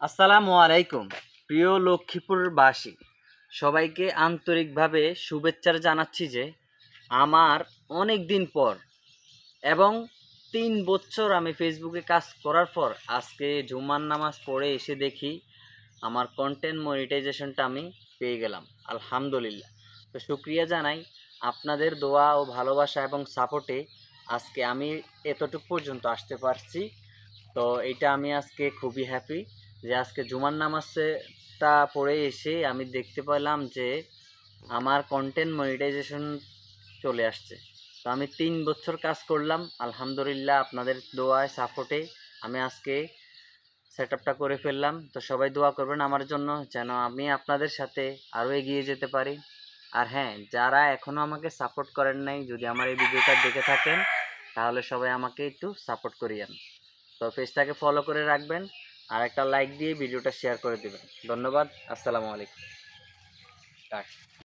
আসসালামু আলাইকুম, প্রিয় লক্ষ্মীপুরবাসী। সবাইকে আন্তরিকভাবে শুভেচ্ছা জানাচ্ছি যে আমার অনেক দিন পর এবং তিন বছর আমি ফেসবুকে কাজ করার পর আজকে জুমার নামাজ পড়ে এসে দেখি আমার কন্টেন্ট মনিটাইজেশনটা আমি পেয়ে গেলাম, আলহামদুলিল্লাহ। তো শুক্রিয়া জানাই আপনাদের দোয়া ও ভালোবাসা এবং সাপোর্টে আজকে আমি এতটুকু পর্যন্ত আসতে পারছি। তো এটা আমি আজকে খুবই হ্যাপি যে আজকে জুমার নামাজটা পড়ে এসে আমি দেখতে পেলাম যে আমার কন্টেন্ট মনিটাইজেশন চলে আসছে। তো আমি তিন বছর কাজ করলাম, আলহামদুলিল্লাহ আপনাদের দোয়ায় সাপোর্টে আমি আজকে সেট আপটা করে ফেললাম। তো সবাই দোয়া করবেন আমার জন্য যেন আমি আপনাদের সাথে আরও এগিয়ে যেতে পারি। আর হ্যাঁ যারা এখনও আমাকে সাপোর্ট করেন নাই, যদি আমার এই ভিডিওটা দেখে থাকেন, তাহলে সবাই আমাকে একটু সাপোর্ট করিয়েন। তো পেজটাকে ফলো করে রাখবেন। আর একটা লাইক দিয়ে ভিডিওটা শেয়ার করে দেবেন। ধন্যবাদ আসসালামু আলাইকুম।